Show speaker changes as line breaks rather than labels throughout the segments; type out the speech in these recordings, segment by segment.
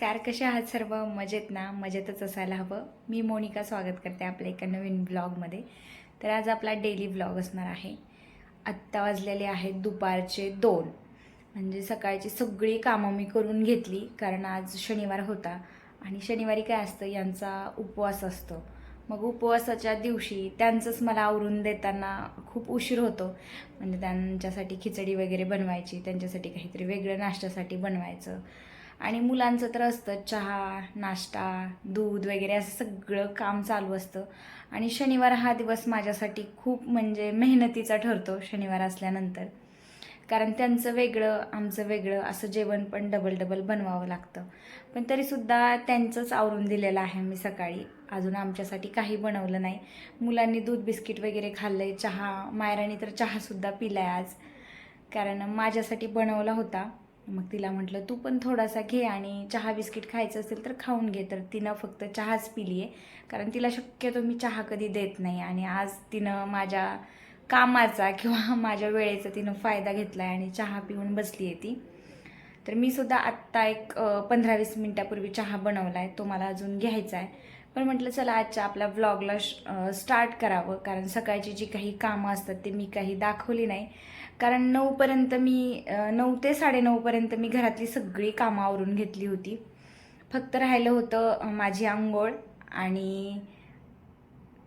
नमस्कार कसे आहात सर्व? मजेत ना? मजेतच असायला हवं. मी मोनिका स्वागत करते आपल्या एका नवीन ब्लॉगमध्ये. तर आज आपला डेली ब्लॉग असणार आहे. आत्ता वाजलेले आहेत दुपारचे दोन. म्हणजे सकाळची सगळी कामं मी करून घेतली कारण आज शनिवार होता आणि शनिवारी काय असतं यांचा उपवास असतो. मग उपवासाच्या दिवशी त्यांचंच मला आवरून देताना खूप उशीर होतो. म्हणजे त्यांच्यासाठी खिचडी वगैरे बनवायची त्यांच्यासाठी काहीतरी वेगळं नाश्त्यासाठी बनवायचं. आणि मुलांचं तर असतं चहा नाश्ता दूध वगैरे असं सगळं काम चालू असतं. आणि शनिवार हा दिवस माझ्यासाठी खूप म्हणजे मेहनतीचा ठरतो शनिवार असल्यानंतर. कारण त्यांचं वेगळं आमचं वेगळं असं जेवण पण डबल डबल बनवावं लागतं. पण तरीसुद्धा त्यांचंच आवरून दिलेलं आहे मी सकाळी. अजून आमच्यासाठी काही बनवलं नाही. मुलांनी दूध बिस्किट वगैरे खाल्लं आहे चहा मायराने तर चहासुद्धा पिला आहे आज. कारण माझ्यासाठी बनवला होता. मग तिला म्हटलं तू पण थोडासा घे आणि चहा बिस्किट खायचं असेल तर खाऊन घे. तर तिनं फक्त चहाच पिली आहे कारण तिला शक्यतो मी चहा कधी देत नाही आणि आज तिनं माझ्या कामाचा किंवा माझ्या वेळेचा तिनं फायदा घेतला आहे आणि चहा पिऊन बसली आहे ती. तर मी सुद्धा आत्ता एक पंधरा वीस मिनटापूर्वी चहा बनवला आहे तो मला अजून घ्यायचा आहे पण म्हटलं चला आजच्या आपल्या व्लॉगला स्टार्ट करावं. कारण सकाळची जी काही कामं असतात ते मी काही दाखवली नाही. कारण नऊपर्यंत मी नऊ ते साडेनऊपर्यंत मी घरातली सगळी कामं आवरून घेतली होती. फक्त राहिलं होतं माझी आंघोळ आणि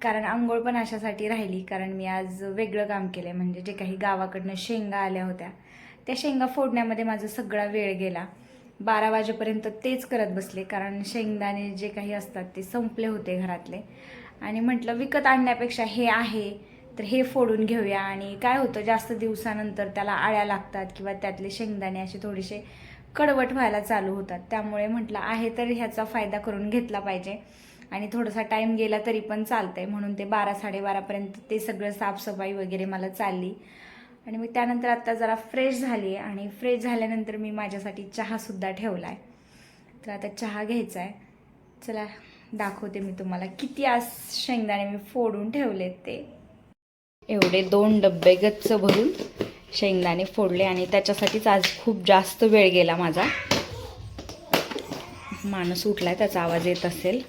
कारण आंघोळ पण अशासाठी राहिली. कारण मी आज वेगळं काम केलं आहे म्हणजे जे काही गावाकडनं शेंगा आल्या होत्या त्या शेंगा फोडण्यामध्ये माझा सगळा वेळ गेला. बारा वाजेपर्यंत तेच करत बसले कारण शेंगदाणे जे काही असतात ते संपले होते घरातले. आणि म्हटलं विकत आणण्यापेक्षा हे आहे तर हे फोडून घेऊया. आणि काय होतं जास्त दिवसानंतर त्याला आळ्या लागतात किंवा त्यातले शेंगदाणे असे थोडेसे कडवट व्हायला चालू होतात. त्यामुळे म्हटलं आहे तर ह्याचा फायदा करून घेतला पाहिजे. आणि थोडासा टाईम गेला तरी पण चालतंय. म्हणून ते बारा साडेबारापर्यंत ते सगळं साफसफाई वगैरे मला चालली. आणि मी त्यानंतर आत्ता जरा फ्रेश झाली आहे आणि फ्रेश झाल्यानंतर मी माझ्यासाठी चहासुद्धा ठेवला आहे तर आता चहा घ्यायचा आहे चला दाखवते मी तुम्हाला किती आज शेंगदाणे मी फोडून ठेवलेत ते. एवढे दोन डब्बे गच्च भरून शेंगदाणे फोडले आणि त्याच्यासाठीच आज खूप जास्त वेळ गेला माझा. माणूस उठलाय त्याचा आवाज येत असेल.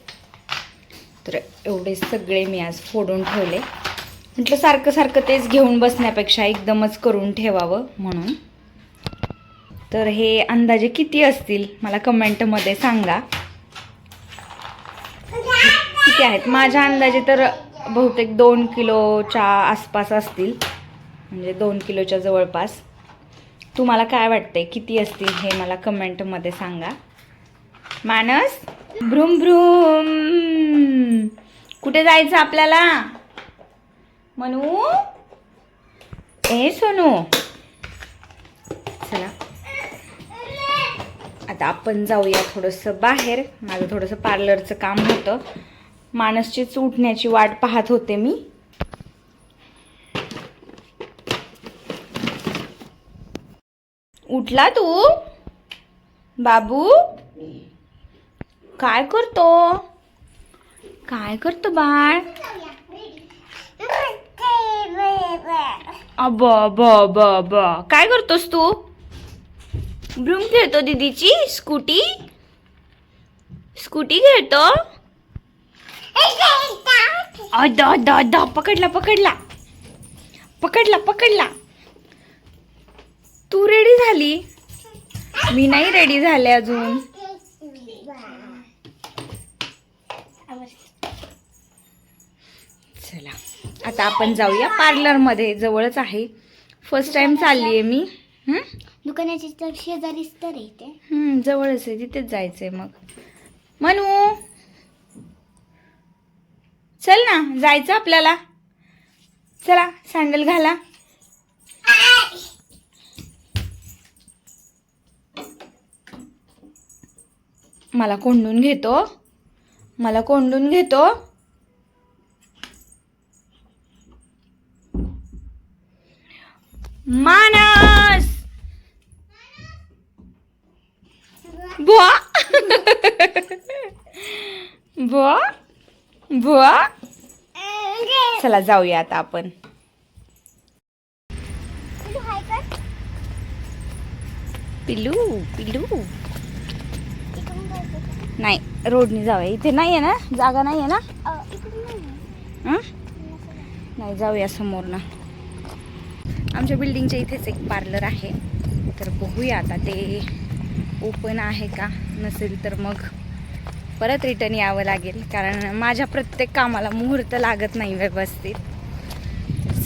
तर एवढे सगळे मी आज फोडून ठेवले. म्हटलं सारखं सारखं तेच घेऊन बसण्यापेक्षा एकदमच करून ठेवावं म्हणून. तर हे अंदाजे किती असतील? मला कमेंटमध्ये सांगा. किती आहेत? माझ्या अंदाजे तर बहुतेक दोन किलोच्या आसपास असतील. म्हणजे दोन किलोच्या जवळपास. तुम्हाला काय वाटतंय? किती असतील हे मला कमेंटमध्ये सांगा. मानस? भ्रूम भ्रूम. कुठे जायचं आपल्याला? मनू? ए सोनू. चला. आता आपण जाऊया थोडंसं बाहेर. माझं थोडंसं पार्लरचं काम होतं. मानसचीच उठण्याची वाट पाहत होते मी. उठला तू? बाबू? काय करतो? काय करतो बाळ? अब अब अब अब. काय करतोस तू? ब्रूम खेळतो दीदीची? स्कूटी स्कूटी खेळतो? अदा अदा अदा. पकडला पकडला. पकडला पकडला. तू रेडी झाली? मी नाही रेडी झाले अजून. चला आता आपण जाऊया पार्लरमध्ये जवळच आहे. फर्स्ट टाइम चालली आहे मी?
दुकानाच्या तर शेजारीच तर आहे ते.
हं, जवळच आहे. तिथेच जायचंय मग. मनू! चल ना जायचं आपल्याला. चला सँडल घाला. मला कोंडून घेतो. मला कोंडून घेतो. मानस! बुवा बुवा बुवा चला जाऊया आता आपण. पिलू पिलू नाही रोडनी जाऊया. इथे नाही आहे ना? जागा नाही आहे ना?
नाही
जाऊया समोर ना आमच्या बिल्डिंगच्या इथेच एक पार्लर आहे. तर बघूया आता ते ओपन आहे का? नसेल तर मग परत रिटर्न यावं लागेल. कारण माझ्या प्रत्येक कामाला मुहूर्त लागत नाही व्यवस्थित.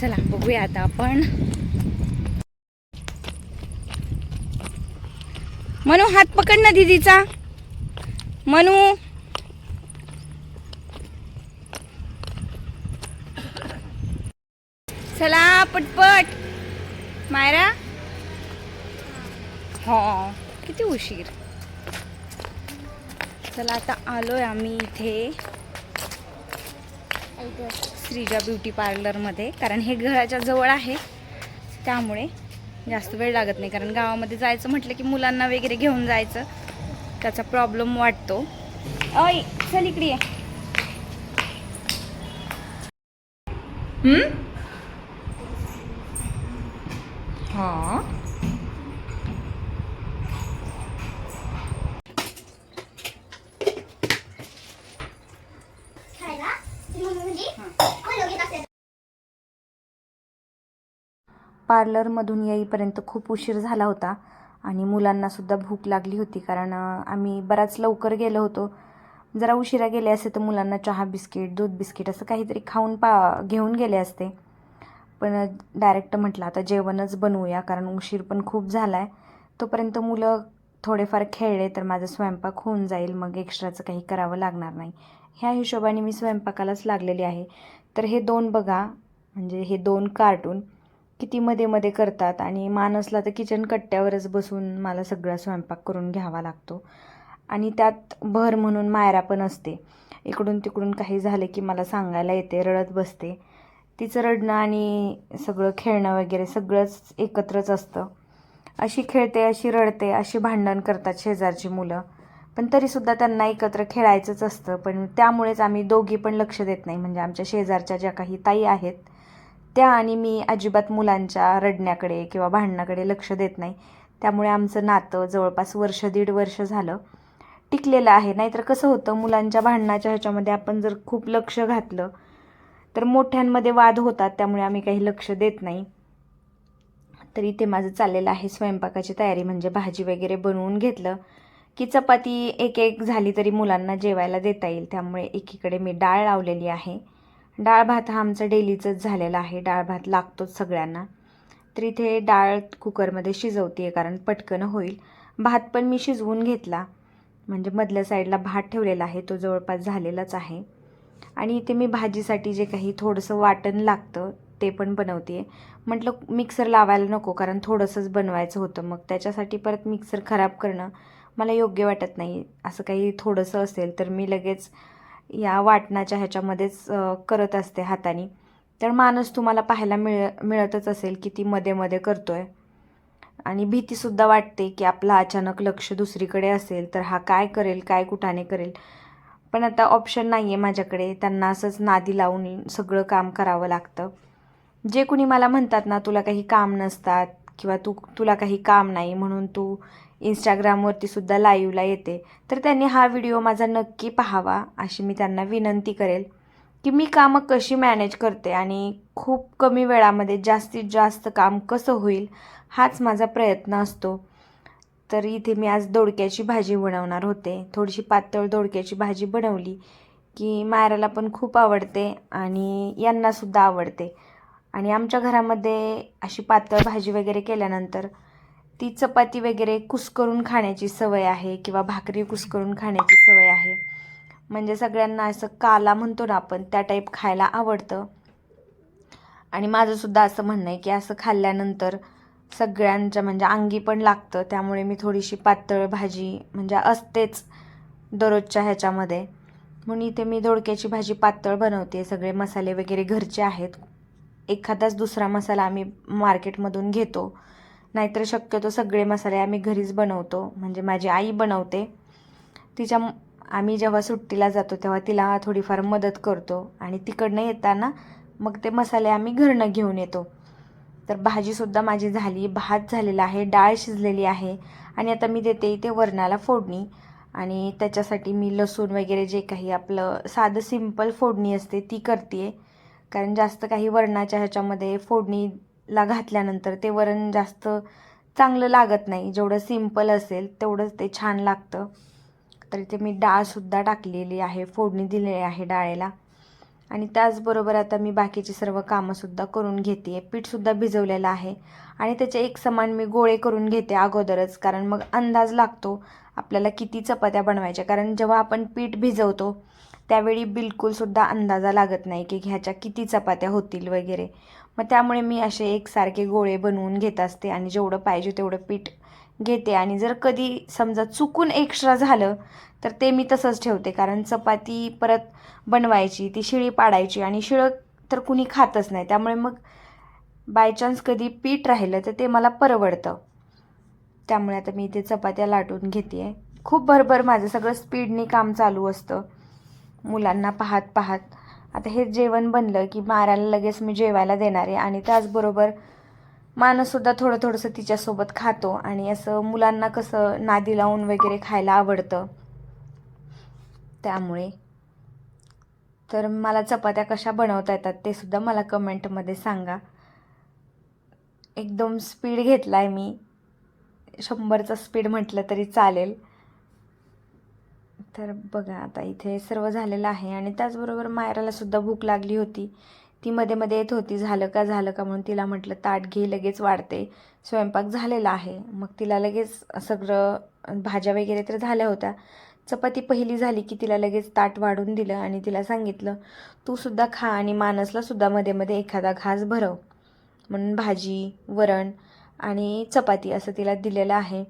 चला बघूया आता आपण. मनू हात पकड ना दिदीचा. मनू. चला पटपट. मायरा? हो. किती उशीर? चला आता आलोय आम्ही इथे. श्रीजा ब्युटी पार्लरमध्ये कारण हे घराच्या जवळ आहे. त्यामुळे जास्त वेळ लागत नाही कारण गावामध्ये जायचं म्हटलं की मुलांना वगैरे घेऊन जायचं. त्याचा प्रॉब्लेम वाटतो. अय चल इकडे हम्म? हा. पार्लरमधून येईपर्यंत खूप उशीर झाला होता आणि मुलांनासुद्धा भूक लागली होती कारण आम्ही बराच लवकर गेलो होतो. जरा उशिरा गेले असते तर मुलांना चहा बिस्किट दूध बिस्किट असं काहीतरी खाऊन पा घेऊन गेले असते. पण डायरेक्ट म्हटलं आता जेवणच बनवूया कारण उशीर पण खूप झाला आहे तोपर्यंत मुलं थोडेफार खेळले तर माझा स्वयंपाक होऊन जाईल मग एक्स्ट्राचं काही करावं लागणार नाही. ह्या हिशोबाने मी स्वयंपाकालाच लागलेली आहे. तर हे दोन बघा म्हणजे हे दोन कार्टून किती मध्ये मध्ये करतात आणि मान असला तर किचन कट्ट्यावरच बसून मला सगळा स्वयंपाक करून घ्यावा लागतो. आणि त्यात भर म्हणून मायरा पण असते. इकडून तिकडून काही झालं की मला सांगायला येते रडत बसते. तिचं रडणं आणि सगळं खेळणं वगैरे सगळंच एकत्रच असतं. अशी खेळते अशी रडते अशी भांडण करतात शेजारची मुलं. पण तरीसुद्धा त्यांना एकत्र खेळायचंच असतं. पण त्यामुळेच आम्ही दोघी पण लक्ष देत नाही. म्हणजे आमच्या शेजारच्या ज्या काही ताई आहेत त्या आणि मी अजिबात मुलांच्या रडण्याकडे किंवा भांडणाकडे लक्ष देत नाही. त्यामुळे आमचं नातं जवळपास वर्ष दीड वर्ष झालं टिकलेलं आहे. नाहीतर कसं होतं मुलांच्या भांडणाच्या ह्याच्यामध्ये आपण जर खूप लक्ष घातलं तर मोठ्यांमध्ये वाद होतात त्यामुळे आम्ही काही लक्ष देत नाही. तर इथे माझं चाललेलं आहे स्वयंपाकाची तयारी म्हणजे भाजी वगैरे बनवून घेतलं की चपाती एक एक झाली तरी मुलांना जेवायला देता येईल. त्यामुळे एकीकडे मी डाळ लावलेली आहे. डाळ भात हा आमचा डेलीचंच झालेला आहे. डाळ भात लागतोच सगळ्यांना. तर इथे डाळ कुकरमध्ये शिजवते आहे कारण पटकन होईल. भात पण मी शिजवून घेतला. म्हणजे मधल्या साईडला भात ठेवलेला आहे तो जवळपास झालेलाच आहे. आणि इथे मी भाजीसाठी जे काही थोडंसं वाटण लागतं ते पण बनवते म्हटलं मिक्सर लावायला नको कारण थोडंसंच बनवायचं होतं. मग त्याच्यासाठी परत मिक्सर खराब करणं मला योग्य वाटत नाही. असं काही थोडंसं असेल तर मी लगेच या वाटणाच्या ह्याच्यामध्येच करत असते हाताने. तर माणूस तुम्हाला पाहायला मिळ मिळतच असेल की ती मध्ये मध्ये आहे आणि भीतीसुद्धा वाटते की आपलं अचानक लक्ष दुसरीकडे असेल तर हा काय करेल काय कुठाने करेल. पण आता ऑप्शन नाही आहे माझ्याकडे. त्यांना असंच नादी लावून सगळं काम करावं लागतं. जे कुणी मला म्हणतात ना तुला काही काम नसतात किंवा तू तुला काही काम नाही म्हणून तू इंस्टाग्रामवरती सुद्धा लाईव्हला येते. तर त्यांनी हा व्हिडिओ माझा नक्की पाहावा अशी मी त्यांना विनंती करेल की मी कामं कशी मॅनेज करते आणि खूप कमी वेळामध्ये जास्तीत जास्त काम कसं होईल हाच माझा प्रयत्न असतो. तर इथे मी आज दोडक्याची भाजी बनवणार होते. थोडीशी पातळ दोडक्याची भाजी बनवली की मायराला पण खूप आवडते आणि यांनासुद्धा आवडते. आणि आमच्या घरामध्ये अशी पातळ भाजी वगैरे केल्यानंतर ती चपाती वगैरे कुस्करून खाण्याची सवय आहे किंवा भाकरी कुस्करून खाण्याची सवय आहे. म्हणजे सगळ्यांना असं काला म्हणतो ना आपण त्या टाईप खायला आवडतं. आणि माझंसुद्धा असं म्हणणं आहे की असं खाल्ल्यानंतर सगळ्यांच्या म्हणजे अंगी पण लागतं. त्यामुळे मी थोडीशी पातळ भाजी म्हणजे असतेच दररोजच्या ह्याच्यामध्ये. म्हणून इथे मी दोडक्याची भाजी पातळ बनवते. सगळे मसाले वगैरे घरचे आहेत. एखादाच दुसरा मसाला आम्ही मार्केटमधून घेतो. नाहीतर शक्यतो सगळे मसाले आम्ही घरीच बनवतो. म्हणजे माझी आई बनवते. तिच्या आम्ही जेव्हा सुट्टीला जातो तेव्हा तिला थोडीफार मदत करतो. आणि तिकडनं येताना मग ते मसाले आम्ही घरनं घेऊन येतो. तर भाजीसुद्धा माझी झाली भात झालेला आहे डाळ शिजलेली आहे. आणि आता मी देते इथे वरणाला फोडणी. आणि त्याच्यासाठी मी लसूण वगैरे जे काही आपलं साधं सिंपल फोडणी असते ती करते कारण जास्त काही वरणाच्या ह्याच्यामध्ये फोडणीला घातल्यानंतर ते वरण जास्त चांगलं लागत नाही. जेवढं सिंपल असेल तेवढंच ते छान लागतं. तर इथे मी डाळसुद्धा टाकलेली आहे फोडणी दिलेली आहे डाळेला. आणि त्याचबरोबर आता मी बाकीची सर्व कामंसुद्धा करून घेते. आहे पीठसुद्धा भिजवलेलं आहे. आणि त्याचे एक समान मी गोळे करून घेते अगोदरच कारण मग अंदाज लागतो आपल्याला किती चपात्या बनवायच्या. कारण जेव्हा आपण पीठ भिजवतो त्यावेळी बिलकुलसुद्धा अंदाजा लागत नाही की ह्याच्या किती चपात्या होतील वगैरे. मग त्यामुळे मी असे एकसारखे गोळे बनवून घेत असते आणि जेवढं पाहिजे तेवढं पीठ घेते. आणि जर कधी समजा चुकून एक्स्ट्रा झालं तर ते मी तसंच ठेवते कारण चपाती परत बनवायची ती शिळी पाडायची आणि शिळं तर कुणी खातच नाही. त्यामुळे मग बाय चान्स कधी पीठ राहिलं तर ते मला परवडतं. त्यामुळे आता मी इथे चपात्या लाटून घेते आहे खूप भरभर माझं सगळं स्पीडने काम चालू असतं. मुलांना पाहत पाहत. आता हे जेवण बनलं की मारायला लगेच मी जेवायला देणार आहे आणि त्याचबरोबर मानससुद्धा थोडं थोडंसं तिच्यासोबत खातो आणि असं मुलांना कसं नादी लावून वगैरे खायला आवडतं. त्यामुळे. तर मला चपात्या कशा बनवता येतात ते सुद्धा मला कमेंटमध्ये सांगा. एकदम स्पीड घेतला आहे मी. शंभरचा स्पीड म्हटलं तरी चालेल. तर बघा आता इथे सर्व झालेलं आहे आणि त्याचबरोबर मायराला सुद्धा भूक लागली होती. ती मध्ये मध्ये येत होती झालं का झालं का म्हणून तिला म्हटलं ताट घे लगेच वाढते. स्वयंपाक झालेला आहे. मग तिला लगेच सगळं भाज्या वगैरे तर झाल्या होत्या. चपाती पहिली झाली की तिला लगेच ताट वाढून दिलं आणि तिला सांगितलं तू सुद्धा खा आणि मानसला सुद्धा मध्ये मध्ये एखादा घास भरव. म्हणून भाजी वरण आणि चपाती असं तिला दिलेलं आहे.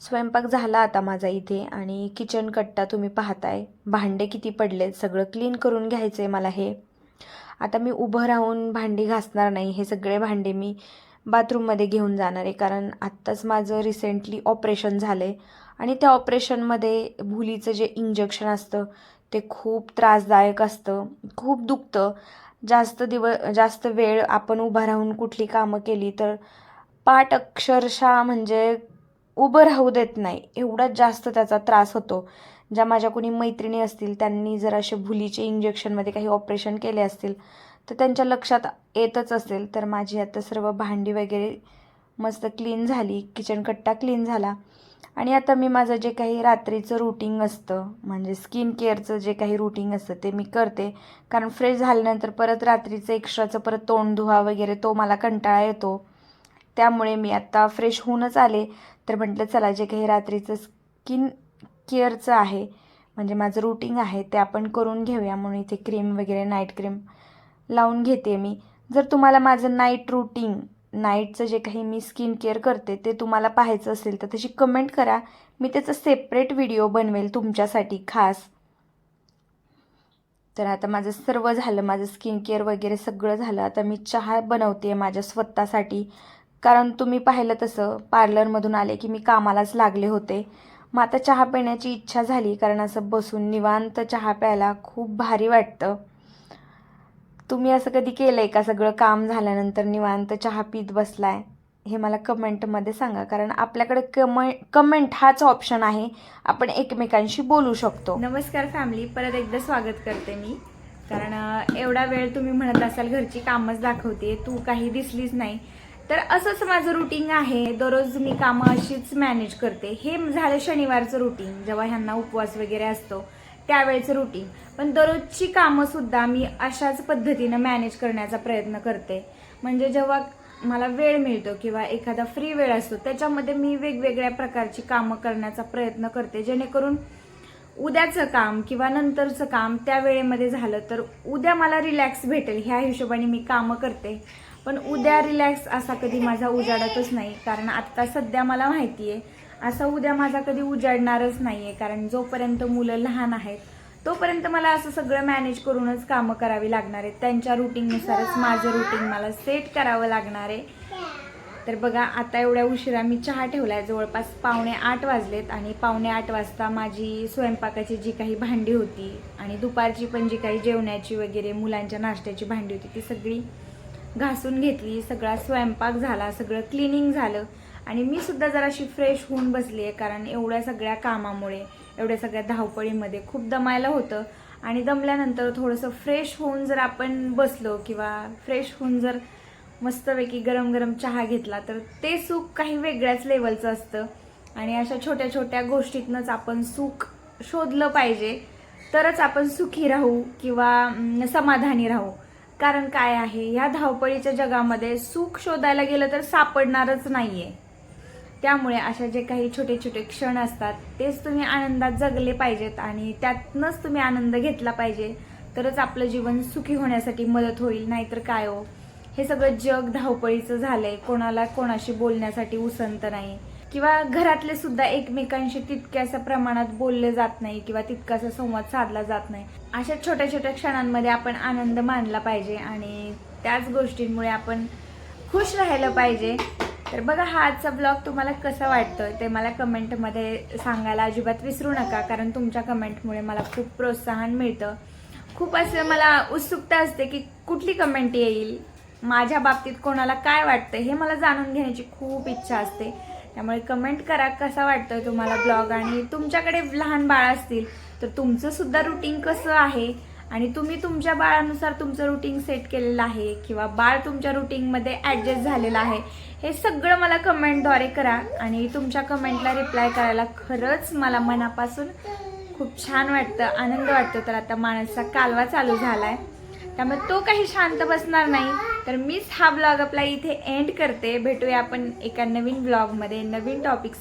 स्वयंपाक झाला आता माझा इथे आणि किचन कट्टा तुम्ही पाहताय. भांडे किती पडलेत? सगळं क्लीन करून घ्यायचं आहे मला हे. आता मी उभं राहून भांडी घासणार नाही. हे सगळे भांडे मी बाथरूममध्ये घेऊन जाणार आहे. कारण आत्ताच माझं रिसेंटली ऑपरेशन झालं आहे आणि त्या ऑपरेशनमध्ये भुलीचं जे इंजेक्शन असतं ते खूप त्रासदायक असतं खूप दुखतं. जास्त दिव जास्त वेळ आपण उभा राहून कुठली कामं केली तर पाठ अक्षरशः म्हणजे उभं राहू देत नाही. एवढा जास्त त्याचा त्रास होतो. ज्या माझ्या कोणी मैत्रिणी असतील त्यांनी जर असे भुलीचे इंजेक्शनमध्ये काही ऑपरेशन केले असतील तर त्यांच्या लक्षात येतच असेल. तर माझी आता सर्व भांडी वगैरे मस्त क्लीन झाली किचन कट्टा क्लीन झाला. आणि आता मी माझं जे काही रात्रीचं रुटीन असतं म्हणजे स्किन केअरचं जे काही रुटीन असतं ते मी करते. कारण फ्रेश झाल्यानंतर परत रात्रीचं एक्स्ट्राचं परत तोंड धुवा वगैरे तो मला कंटाळा येतो. त्यामुळे मी आत्ता फ्रेश होऊनच आले. तर म्हटलं चला जे काही रात्रीचं स्किन केअरचं आहे म्हणजे माझं रुटीन आहे ते आपण करून घेऊया. म्हणून इथे क्रीम वगैरे नाईट क्रीम लावून घेते मी. जर तुम्हाला माझं नाईट रुटीन नाईटचं जे काही मी स्किन केअर करते ते तुम्हाला पाहायचं असेल तर तशी कमेंट करा. मी त्याचं सेपरेट व्हिडिओ बनवेल तुमच्यासाठी खास. तर आता माझं सर्व झालं माझं स्किन केअर वगैरे सगळं झालं. आता मी चहा बनवते माझ्या स्वतःसाठी. कारण तुम्ही पाहिलं तसं पार्लरमधून आले की मी कामालाच लागले होते. मग आता चहा पिण्याची इच्छा झाली कारण असं बसून निवांत चहा प्यायला खूप भारी वाटतं. तुम्ही असं कधी केलं आहे का? सगळं काम झाल्यानंतर निवांत चहा पीत बसलाय? हे मला कमेंटमध्ये सांगा. कारण आपल्याकडे कम कमेंट हाच ऑप्शन आहे. आपण एकमेकांशी बोलू शकतो. नमस्कार फॅमिली परत एकदा स्वागत करते मी. कारण एवढा वेळ तुम्ही म्हणत असाल घरची कामच दाखवते तू काही दिसलीच नाही. तर असंच माझं रुटीन आहे. दररोज मी कामं अशीच मॅनेज करते. हे झालं शनिवारचं रुटीन जेव्हा ह्यांना उपवास वगैरे असतो त्यावेळेचं रुटीन पण दररोजची कामंसुद्धा मी अशाच पद्धतीनं मॅनेज करण्याचा प्रयत्न करते. म्हणजे जेव्हा मला वेळ मिळतो किंवा एखादा फ्री वेळ असतो त्याच्यामध्ये मी वेगवेगळ्या प्रकारची कामं करण्याचा प्रयत्न करते. जेणेकरून उद्याचं काम किंवा नंतरचं काम त्या वेळेमध्ये झालं तर उद्या मला रिलॅक्स भेटेल ह्या हिशोबाने मी कामं करते. पण उद्या रिलॅक्स असा कधी माझा उजाडतच नाही कारण आत्ता सध्या मला माहिती आहे असा उद्या माझा कधी उजाडणारच नाही आहे कारण जोपर्यंत मुलं लहान आहेत तोपर्यंत मला असं सगळं मॅनेज करूनच कामं करावी लागणार आहेत. त्यांच्या रुटीननुसारच माझं रुटीन मला सेट करावं लागणार आहे. तर बघा आता एवढ्या उशिरा मी चहा ठेवलाय. जवळपास पावणे आठ वाजलेत आणि पावणे आठ वाजता माझी स्वयंपाकाची जी काही भांडी होती आणि दुपारची पण जी काही जेवणाची वगैरे मुलांच्या नाश्त्याची भांडी होती ती सगळी घासून घेतली. सगळा स्वयंपाक झाला सगळं क्लिनिंग झालं. आणि मी सुद्धा जराशी फ्रेश होऊन बसली आहे कारण एवढ्या सगळ्या कामामुळे एवढ्या सगळ्या धावपळीमध्ये खूप दमायला होतं. आणि दमल्यानंतर थोडंसं फ्रेश होऊन जर आपण बसलो किंवा फ्रेश होऊन जर मस्तपैकी गरम गरम चहा घेतला तर ते सुख काही वेगळ्याच लेवलचं असतं. आणि अशा छोट्या छोट्या गोष्टीतनंच आपण सुख शोधलं पाहिजे तरच आपण सुखी राहू किंवा समाधानी राहू. कारण काय आहे ह्या धावपळीच्या जगामध्ये सुख शोधायला गेलं तर सापडणारच नाही आहे त्यामुळे अशा जे काही छोटे छोटे क्षण असतात तेच तुम्ही आनंदात जगले पाहिजेत आणि त्यातनंच तुम्ही आनंद घेतला पाहिजे. तरच आपलं जीवन सुखी होण्यासाठी मदत होईल नाहीतर काय हो? हे सगळं जग धावपळीचं झालंय. कोणाला कोणाशी बोलण्यासाठी उसंत नाही. किंवा घरातले सुद्धा एकमेकांशी तितक्याशा प्रमाणात बोलले जात नाही किंवा तितकासा संवाद साधला जात नाही. अशा छोट्या छोट्या क्षणांमध्ये आपण आनंद मानला पाहिजे आणि त्याच गोष्टींमुळे आपण खुश राहायला पाहिजे. तर बघा हा आजचा ब्लॉग तुम्हाला कसा वाटतोय ते मला कमेंटमध्ये सांगायला अजिबात विसरू नका कारण तुमच्या कमेंटमुळे मला खूप प्रोत्साहन मिळतं. खूप असं मला उत्सुकता असते की कुठली कमेंट येईल माझ्या बाबतीत कोणाला काय वाटतं हे मला जाणून घेण्याची खूप इच्छा असते. त्यामुळे कमेंट करा कसा वाटतोय तुम्हाला ब्लॉग आणि तुमच्याकडे लहान बाळ असतील तर तुमचंसुद्धा रुटीन कसं आहे? आणि तुम्ही तुमच्या बाळानुसार तुमचं रुटीन सेट केलेलं आहे किंवा बाळ तुमच्या रुटीनमध्ये ॲडजस्ट झालेलं आहे हे सगळं मला कमेंटद्वारे करा आणि तुमच्या कमेंटला रिप्लाय करायला खरंच मला मनापासून खूप छान वाटतं आनंद वाटतो. तर आता माणसाचा कालवा चालू झाला आहे त्यामुळे तो काही शांत बसणार नाही. तर मीच हा ब्लॉग आपला इथे एंड करते. भेटूया आपण एका नवीन ब्लॉगमध्ये नवीन टॉपिक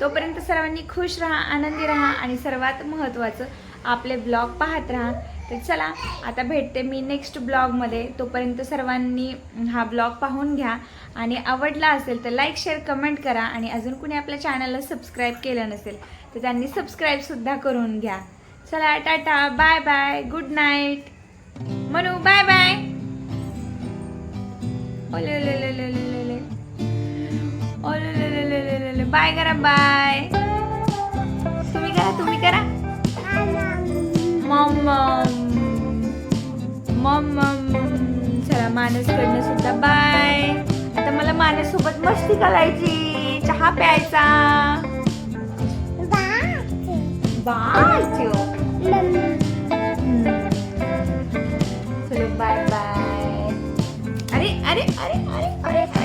तोपर्यंत सर्वांनी खुश राहा आनंदी राहा आणि सर्वात महत्त्वाचं आपले ब्लॉग पाहत राहा. तर चला आता भेटते मी नेक्स्ट ब्लॉगमध्ये तोपर्यंत सर्वांनी हा ब्लॉग पाहून घ्या. आणि आवडला असेल तर लाईक शेअर कमेंट करा. आणि अजून कुणी आपल्या चॅनलला सबस्क्राईब केलं नसेल तर त्यांनी सबस्क्राईबसुद्धा करून घ्या. चला tata. Bye bye good night Manu bye bye ओले ओले. बाय करा बाय तुम्ही करा तुम्ही करा. मम मम चला मानसकडनं सुद्धा बाय. आता मला मानससोबत मस्ती करायची. चहा प्यायचा. बाय चलो बाय बाय. अरे अरे अरे अरे अरे.